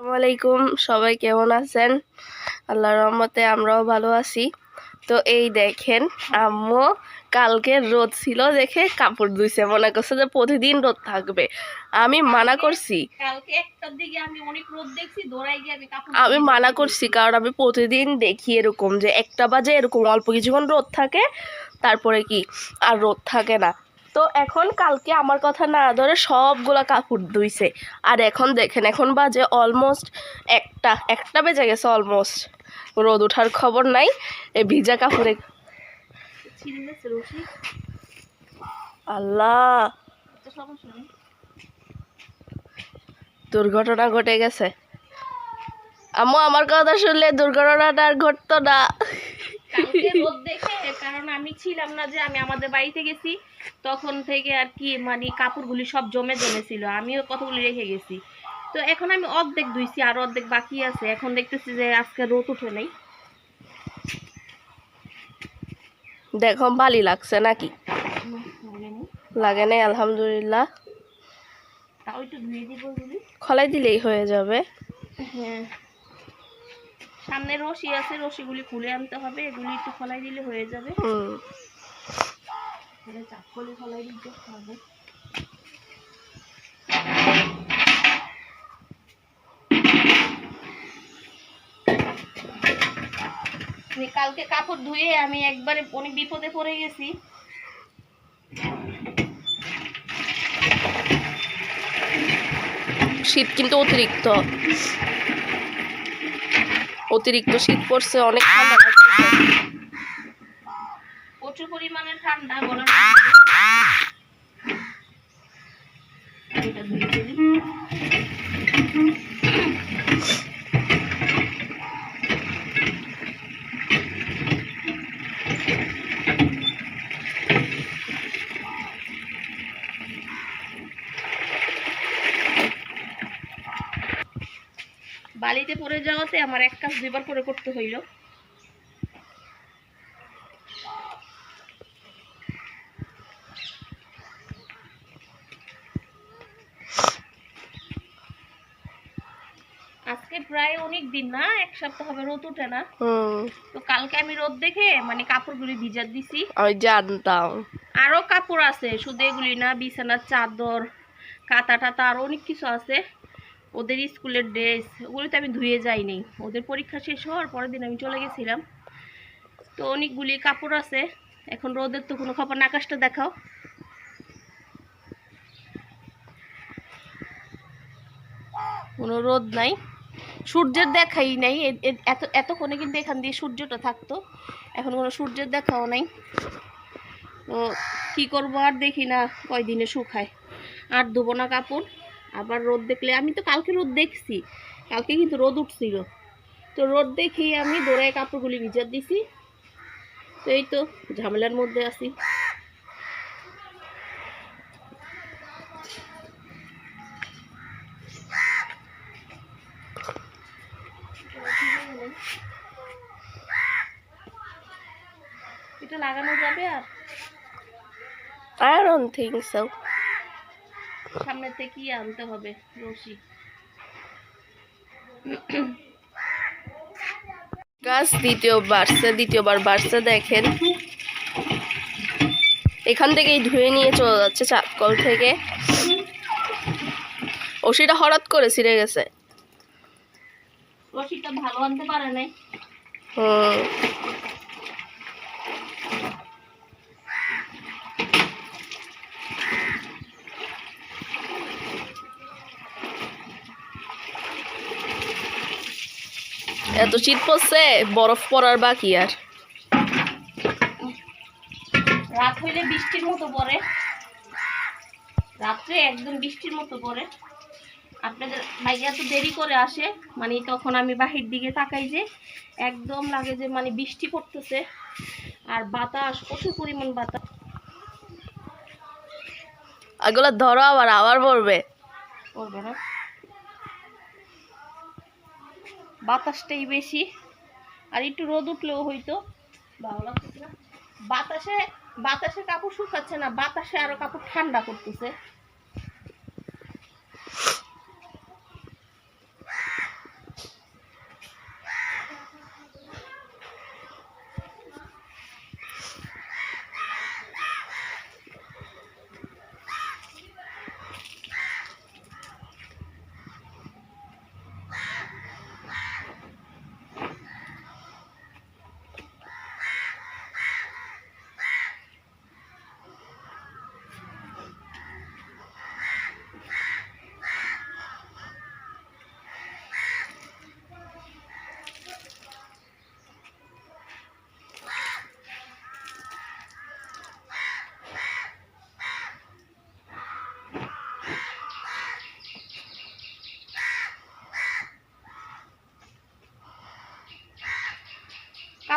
আলাইকুম সবাই কেমন আছেন? আল্লাহ রহমতে আমরাও ভালো আছি। তো এই দেখেন আম্মু কালকে রোদ ছিল দেখে কাপড় ধুইছে। মনে করছে যে প্রতিদিন রোদ থাকবে। আমি মানা করছি। আমি মানা করছি কারণ আমি প্রতিদিন দেখি এরকম যে একটা বাজে এরকম অল্প কিছুক্ষণ রোদ থাকে তারপরে কি? আর রোদ থাকে না। তো এখন কালকে আমার কথা না ধরে সবগুলা কাপড় ধুইছে। আর এখন দেখেন, এখন বাজে অলমোস্ট একটা একটা বেজে গেছে অলমোস্ট রোদ ওঠার খবর নাই এই ভিজা কাপড়ে। আল্লাহ! দুর্ঘটনা ঘটে গেছে। আম্মু, আমার কথা শুনলে দুর্ঘটনাটা আর ঘটতো না। কালকে রোদ দেখে কারণ আমি ছিলাম না যে আমি আমাদের বাড়িতে গেছি তখন থেকে আর কি মানে কাপড়গুলি সব জমে জমে ছিল আমিও কতগুলি রেখে গেছি। তো এখন আমি অর্ধেক ধুইছি আর অর্ধেক বাকি আছে এখন দেখতেছি যে আজকে রোদ উঠে নেই। দেখো ভালো লাগছে নাকি? লাগে নাই আলহামদুলিল্লাহ। খলাই দিলেই হয়ে যাবে। হ্যাঁ। সামনে রশি আছে রশিগুলি খুলে আনতে হবে এগুলি একটু খোলাই দিলে হয়ে যাবে। চাপ করে খোলাই দিতে হবে। কালকে কাপড় ধুয়ে আমি একবারে অনেক বিপদে পড়ে গেছি। শীত কিন্তু অতিরিক্ত। অতিরিক্ত শীত পড়ছে অনেক ঠান্ডা লাগছে। প্রচুর পরিমাণে ঠান্ডা গরম এটা ধুয়ে ফেলি। বালিতে পড়ে যাওয়াতে আমার এক কাজ দুইবার করে করতে হইল। আজকে প্রায় অনেক দিন না এক সপ্তাহ হবে রোদ উঠে না। তো কালকে আমি রোদ দেখে মানে কাপড়গুলি ভিজা দিছি। আমি জানতাম। আরও কাপড় আছে শুধু এগুলি না বিছানার চাদর কাতা টাতা আরও অনেক কিছু আছে। ওদের স্কুলের ড্রেস ওগুলো তো আমি ধুয়ে যাইনি। ওদের পরীক্ষা শেষ হওয়ার পরের দিন আমি চলে গেছিলাম। তো অনেকগুলি কাপড় আছে। এখন রোদের তো কোনো খবর না, আকাশটা দেখাও। কোনো রোদ নাই। সূর্যের দেখাই নাই। এত এতক্ষণে কিন্তু এখান দিয়ে সূর্যটা থাকতো। এখন কোনো সূর্যের দেখাও নাই। তো কী করব আর দেখি না কয়দিনে শুকায়। আর দেবো না কাপড়। আবার রোদ দেখলে, আমি তো কালকে রোদ দেখছি। কালকে কিন্তু রোদ উঠছিল। তো রোদ দেখি আমি দৌড়ায় কাপড়গুলি ভিজার দিছি। তো এই তো ঝামেলার মধ্যে আছি। এটা লাগানো যাবে আর? আই ডোন্ট থিঙ্ক সো সামনে থেকে আনতে হবে রশি। গাছ দ্বিতীয় বাড়ছে দ্বিতীয়বার বাড়ছে দেখেন। এখান থেকেই ধুয়ে নিয়ে চলে যাচ্ছে চাপকল থেকে। ও সেটা হঠাৎ করে ছিঁড়ে গেছে। রশিটা ভালো আনতে পারে নাই। হুম। এত শীত পড়ছে বরফ পড়ার বাকি আর। রাত হইলে বৃষ্টির মতো পড়ে। রাত্রে একদম বৃষ্টির মতো পড়ে। আপনাদের ভাইয়া এত দেরি করে আসে মানে তখন আমি বাহির দিকে তাকাই যে একদম লাগে যে মানে বৃষ্টি পড়তেছে। আর বাতাস প্রচুর পরিমাণ বাতাস। এগুলো ধরো আবার আবার পড়বে। করবে না। বাতাসটাই বেশি। আর একটু রোদ উঠলেও হয়তো ভালো না বাতাসে বাতাসে কাপড় শুকাচ্ছে না, বাতাসে আরও কাপড় ঠান্ডা করতেছে।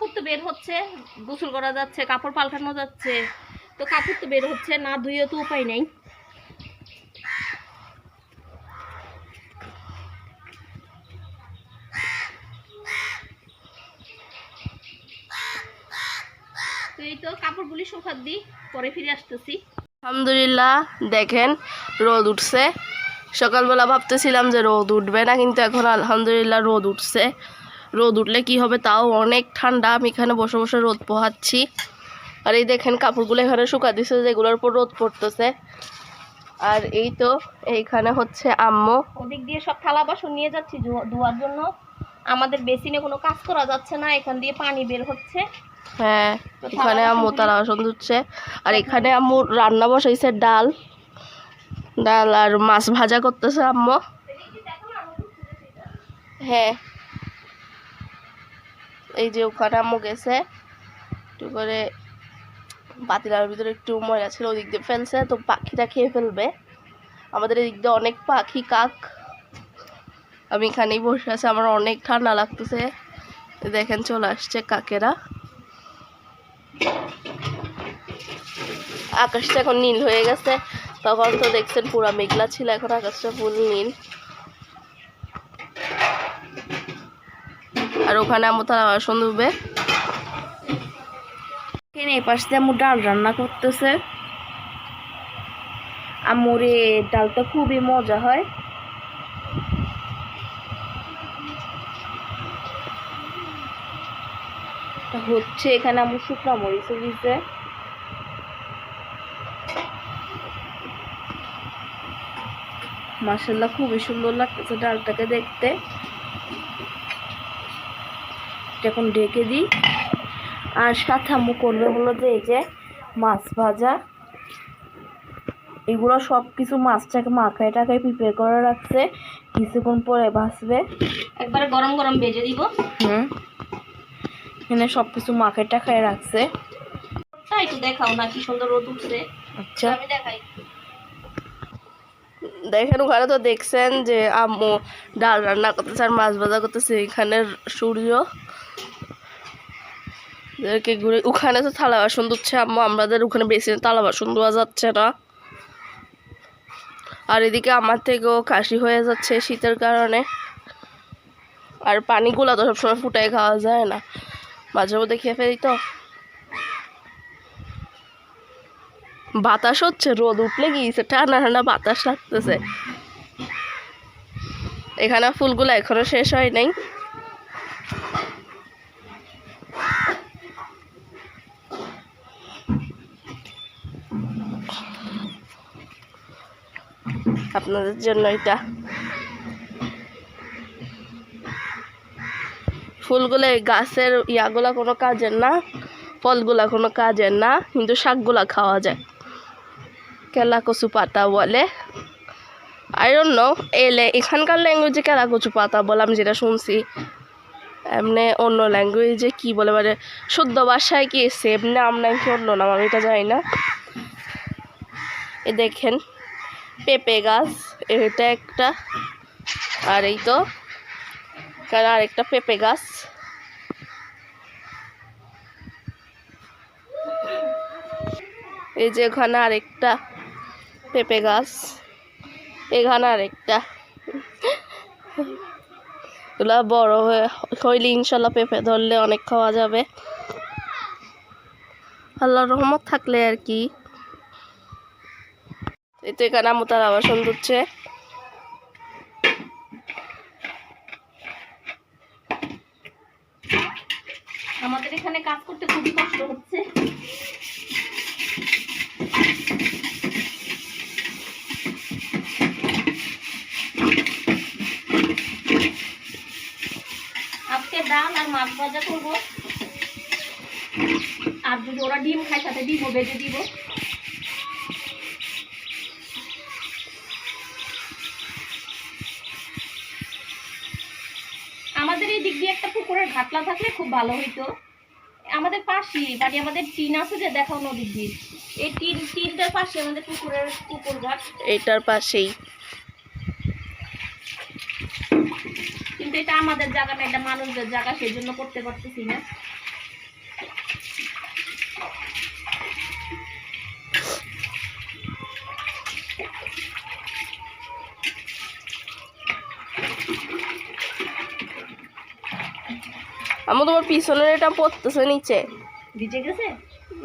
কাপড় তো বের হচ্ছে, গোসল করা যাচ্ছে, কাপড় পাল্টানো যাচ্ছে, তো কাপড় তো বের হচ্ছে, না ধুয়ে তো উপায় নেই। কাপড়গুলি শুকাত দিই পরে ফিরে আসতেছি। আলহামদুলিল্লাহ, দেখেন, রোদ উঠছে। সকালবেলা ভাবতেছিলাম যে রোদ উঠবে না, কিন্তু এখন আলহামদুলিল্লাহ রোদ উঠছে। রোদ উঠলে কি হবে? তাও অনেক ঠান্ডা। আমি এখানে বসে বসে রোদ পোহাচ্ছি। আর এই দেখেন কাপড়গুলো এখানে শুকা দিছে যেগুলোর উপর রোদ পড়তেছে। আর এই তো এইখানে হচ্ছে আম্মু। ওদিক দিয়ে সব থালা বাসন নিয়ে যাচ্ছি ধোয়া- ধোয়ার জন্য। আমাদের বেসিনে কোনো কাজ করা যাচ্ছে না এখান দিয়ে পানি বের হচ্ছে। হ্যাঁ এখানে আম্মু তারা বাসন ধুচ্ছে। আর এখানে আম্মু রান্না বসাইছে ডাল। ডাল আর মাছ ভাজা করতেছে আম্মু। হ্যাঁ। এই যে ওখানে আম্মু গেছে, একটু করে পাতিলার ভিতরে একটু ময়লা ছিল, ওদিক দিয়ে ফেলছে, তো পাখিটা খেয়ে ফেলবে। আমাদের এদিক দিয়ে অনেক পাখি, কাক। আমি এখানেই বসে আছি, আমার অনেক ঠান্ডা লাগতেছে। দেখেন, চলে আসছে কাকেরা। আকাশটা এখন নীল হয়ে গেছে, তখন তো দেখছেন পুরা মেঘলা ছিল, এখন আকাশটা ফুল নীল। আর ওখানে আমার তারা বাসন ধুবে এখানে এই পাশ আম্মু ডাল রান্না করতেছে। এই ডালটা খুবই মজা হয়। হচ্ছে এখানে আম্মু শুকনা মরিচও দিচ্ছে মাসাল্লাহ খুবই সুন্দর লাগতেছে ডালটাকে দেখতে। এখন ঢেকে দিই। আর সাথে আম্মু করবে হলো যে এই যে মাছ ভাজা। এগুলো সব কিছু মাছটাকে মাখায় টাকায় প্রিপেয়ার করে রাখছে। কিছুক্ষণ পরে ভাসবে একবারে গরম গরম ভেজে দিব। হুম। এখানে সব কিছু মাখায় টাকায় রাখছে। তাই একটু দেখাও না কি সুন্দর রোদ উঠছে। আচ্ছা। আমি দেখাই। দেখেন ওখানে তো দেখছেন যে আম্মু ডাল রান্না করতেছে আর মাছ ভাজা করতেছে। এখানে সূর্য। এদেরকে ঘুরে, ওখানে তো থালা বাসন ধুচ্ছে আম্মু আমাদের ওখানে বেশি থালা বাসন ধোয়া যাচ্ছে না। আর এদিকে আমার থেকেও কাশি হয়ে যাচ্ছে শীতের কারণে। আর পানিগুলো তো সবসময় ফুটাই খাওয়া যায় না। মাঝে মধ্যে খেয়ে ফেলি তো। বাতাস হচ্ছে, রোদ উঠলে গিয়েছে ঠান্ডা ঠান্ডা বাতাস লাগতেছে। এখানে ফুলগুলো এখনও শেষ হয় নাই। আপনাদের জন্য এটা। ফুলগুলো গাছের ইয়াগুলা কোনো কাজের না, ফলগুলা কোনো কাজের না, কিন্তু শাকগুলা খাওয়া যায়। কেলা কচু পাতা বলে। আই ডোন্ট নো এলে এখানকার ল্যাঙ্গুয়েজে কেলা কচু পাতা বলে, আমি যেটা শুনছি। এমনি অন্য ল্যাঙ্গুয়েজে কি বলে মানে শুদ্ধ ভাষায় কি সেম নাম নাকি অন্য নাম, আমি এটা জানি না। এ দেখেন। পেঁপে গাছ, এটা একটা। আর এই তো, এখানে আরেকটা পেঁপে গাছ। এই যে ওখানে আরেকটা পেঁপে গাছ। এখানে আরেকটা। এগুলা বড় হয়ে, হইলে ইনশাল্লাহ পেঁপে ধরলে অনেক খাওয়া যাবে। আল্লাহ রহমত থাকলে আর কি। এই তো এখানে আমু তার আবার সুন্দর হচ্ছে আমাদের এখানে কাজ করতে খুবই কষ্ট হচ্ছে। আর মাছ ভাজা করব। আর যদি ওরা ডিম খায় সাথে ডিমও বেজে দিব। ঘাটলা থাকলে খুব ভালো হইতো। আমাদের পাশেই মানে আমাদের টিন আছে যে দেখাও নদীর দিক এই টিন টিনটার পাশে আমাদের পুকুরের পুকুর ঘাট। এটার পাশেই। কিন্তু এটা আমাদের জায়গা না এটা মানুষদের জায়গা সেই জন্য করতে পারতেছি না। আমি তোমার পিছনের এটা পড়তেছে নিচে। ভিজে গেছে?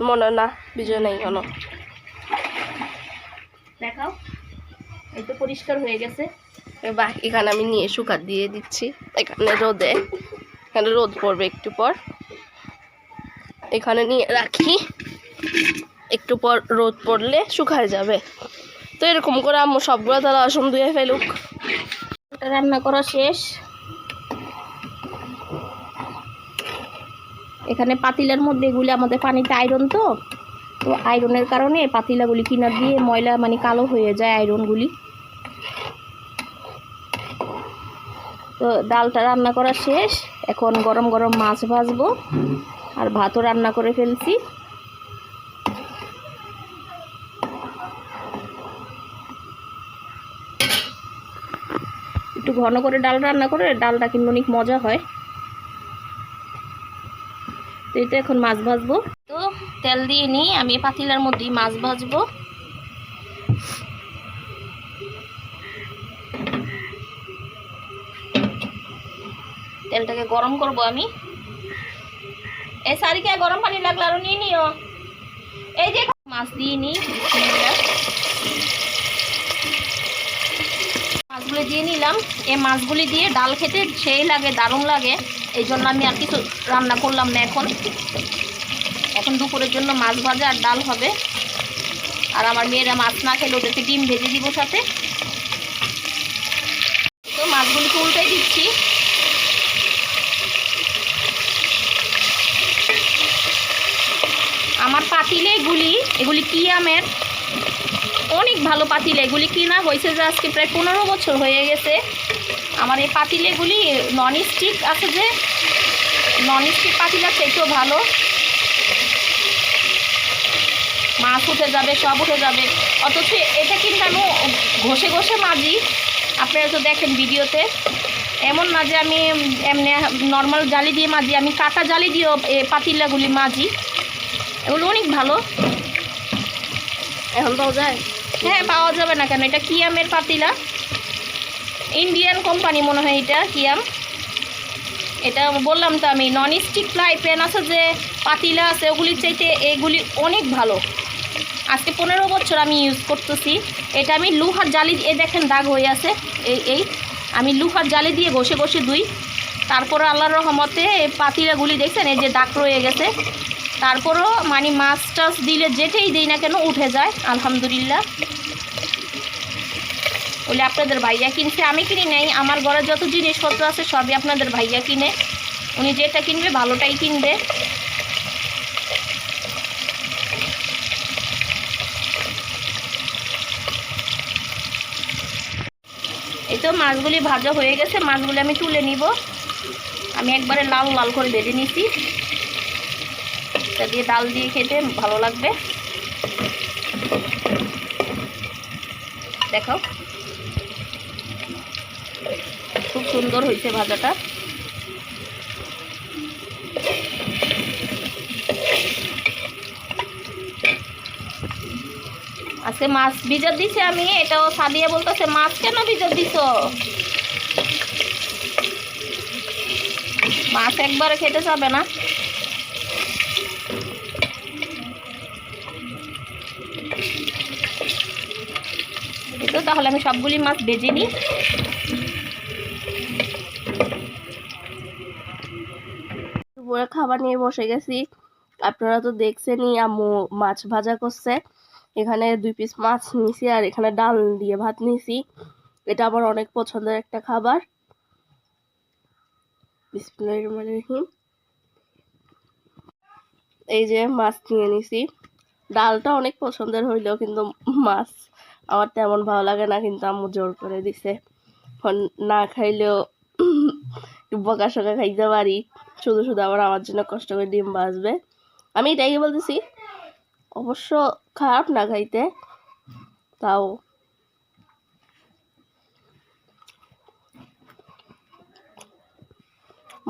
মনে না বিজয় নেই কোনো দেখাও। এই তো পরিষ্কার হয়ে গেছে। বাহ এখানে আমি নিয়ে শুকাত দিয়ে দিচ্ছি। এখানে রোদে এখানে রোদ পড়বে একটু পর। এখানে নিয়ে রাখি। একটু পর রোদ পড়লে শুকায় যাবে। তো এরকম করে আম্মু সবগুলো তাহলে অসম ধুয়ে ফেলুক। রান্না করা শেষ। এখানে পাতিলার মধ্যে এগুলি আমাদের পানিতে আয়রন তো তো আয়রনের কারণে পাতিলাগুলি কিনার দিয়ে ময়লা মানে কালো হয়ে যায় আয়রনগুলি তো ডালটা রান্না করা শেষ, এখন গরম গরম মাছ ভাজবো, আর ভাতও রান্না করে ফেলছি। একটু ঘন করে ডাল রান্না করে, ডালটা কিন্তু অনেক মজা হয়। তো এটা এখন মাছ ভাজবো। তো তেল দিয়ে নিই, আমি পাতিলার মধ্যেই মাছ ভাজবো। তেলটাকে গরম করব আমি। এই সারিকে গরম পানি লাগলে আরও নিয়ে নিও। এই যে মাছ দিয়ে নিই। মাছগুলো দিয়ে নিলাম। এই মাছগুলি দিয়ে ডাল খেতে সেই লাগে, দারুণ লাগে। এই জন্য আমি আর কিছু রান্না করলাম না এখন। এখন দুপুরের জন্য মাছ ভাজা আর ডাল হবে। আর আমার মেয়েরা মাছ না খেলে ওদেরকে ডিম ভেজে দিব সাথে। তো মাছগুলিকে উল্টাই দিচ্ছি। আমার পাতিলে এগুলি এগুলি কি আমের? অনেক ভালো পাতিল এগুলি কিনা হয়েছে যে আজকে প্রায় পনেরো বছর হয়ে গেছে। আমার এই পাতিলেগুলি নন স্টিক আছে যে নন স্টিক পাতিলা সেটাও ভালো। মাছ উঠে যাবে, সব উঠে যাবে। অথচ এটা কিন্তু আমি ঘষে ঘষে মাজি। আপনারা তো দেখেন ভিডিওতে। এমন না যে আমি এমনি নর্মাল জালি দিয়ে মাজি, আমি কাটা জালি দিয়েও পাতিলাগুলি মাজি। এগুলো অনেক ভালো। এখন পাওয়া যায়? হ্যাঁ পাওয়া যাবে না কেন? এটা কিয়ামের পাতিলা। ইন্ডিয়ান কোম্পানি মনে হয় এটা, কিয়াম। এটা বললাম তো আমি নন স্টিক ফ্রাই প্যান আছে যে, পাতিলা আছে, ওগুলির চাইতে এগুলি অনেক ভালো। আজকে পনেরো বছর আমি ইউজ করতেছি। এটা আমি লুহার জালি এ দেখেন দাগ হয়ে আছে, এই এই। আমি লুহার জালি দিয়ে ঘষে ঘষে দুই তারপরে আল্লাহর রহমতে পাতিলাগুলি দেখছেন, এই যে দাগ রয়ে গেছে। তারপরও মানে মাছ টাছ দিলে যেটাই দিই না কেন উঠে যায়, আলহামদুলিল্লাহ। বলে আপনাদের ভাইয়া কিনছে, আমি কিনি নাই। আমার ঘরে যত জিনিসপত্র আছে সবই আপনাদের ভাইয়া কিনে। উনি যেটা কিনবে ভালোটাই কিনবে। এই তো মাছগুলি ভাজা হয়ে গেছে, মাছগুলি আমি তুলে নিব। আমি একবারে লাল লাল করে ভেজে নিছি। এটা দিয়ে ডাল দিয়ে খেতে ভালো লাগবে। দেখো। খুব সুন্দর হয়েছে ভাজাটা। আজকে মাছ ভিজার দিছে আমি, এটাও সাদিয়া বলতেছে, মাছ কেন ভিজার দিছ? মাছ একবারে খেতে যাবে না। তাহলে আমি সবগুলি মাছ ভেজে নিই। খাবার নিয়ে বসে গেছি। আপনারা তো দেখছেনই, আম্মু মাছ ভাজা করছে। এখানে দুই পিস মাছ নিছি আর এখানে ডাল দিয়ে ভাত নিছি এটা আমার অনেক পছন্দের একটা খাবার। এই যে মাছ নিয়ে নিছি। ডালটা অনেক পছন্দের হইলেও কিন্তু মাছ আমার তেমন ভালো লাগে না, কিন্তু আম্মু জোর করে দিছে। না খাইলেও বকা সকা খাইতে পারি। শুধু শুধু আবার আমার জন্য কষ্ট করে ডিম ভাজবে। আমি এটাই বলতেছি, অবশ্য খারাপ না খাইতে, তাও।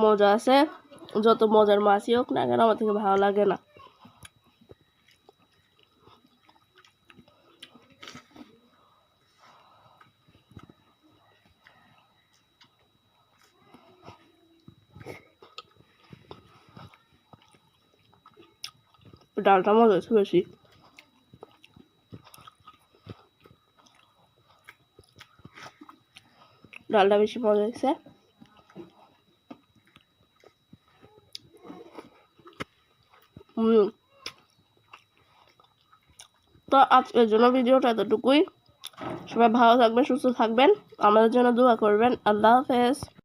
মজা আছে, যত মজার মাছই হোক না কেন, আমার থেকে ভালো লাগে না। ডালটা মজা হয়েছে বেশি। ডালটা বেশি মজা হয়েছে। তো আজকের জন্য ভিডিওটা এতটুকুই। সবাই ভালো থাকবেন, সুস্থ থাকবেন। আমাদের জন্য দোয়া করবেন। আল্লাহ হাফেজ।